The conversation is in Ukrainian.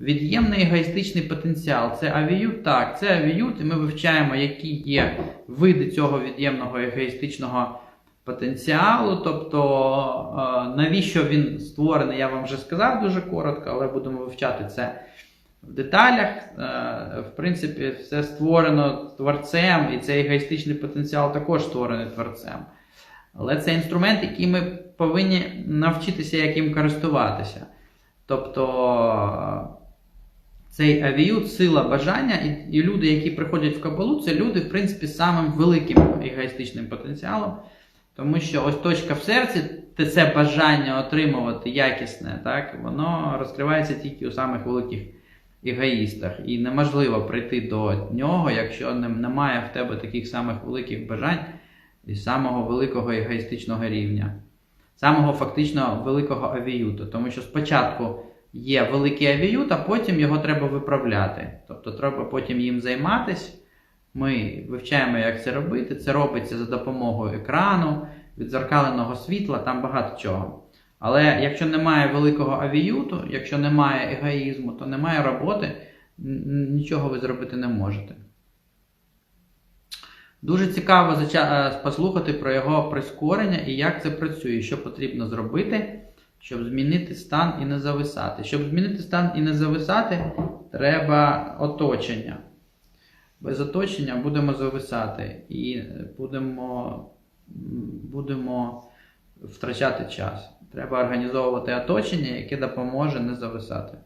Від'ємний егоїстичний потенціал це авіют? Так, це авіют, і ми вивчаємо, які є види цього від'ємного егоїстичного потенціалу. Тобто, е, навіщо він створений, я вам вже сказав дуже коротко, але будемо вивчати це в деталях. Е, В принципі, все створено творцем, і цей егоїстичний потенціал також створений творцем. Але це інструмент, який ми повинні навчитися яким користуватися. Тобто цей авіют, сила бажання, і, і люди, які приходять в кабалу, це люди, в принципі, з самим великим егоїстичним потенціалом. Тому що ось точка в серці, це бажання отримувати якісне, так, воно розкривається тільки у самих великих егоїстах. І неможливо прийти до нього, якщо немає в тебе таких самих великих бажань і самого великого егоїстичного рівня, самого фактично великого авіюту. Тому що спочатку є великий авіют, а потім його треба виправляти. Тобто треба потім їм займатися. Ми вивчаємо, як це робити. Це робиться за допомогою екрану, відзеркаленого світла, там багато чого. Але якщо немає великого авіюту, якщо немає егоїзму, то немає роботи, нічого ви зробити не можете. Дуже цікаво е, послухати про його прискорення і як це працює, що потрібно зробити, щоб змінити стан і не зависати. Щоб змінити стан і не зависати, треба оточення. Без оточення будемо зависати і е, будемо, будемо втрачати час. Треба організовувати оточення, яке допоможе не зависати.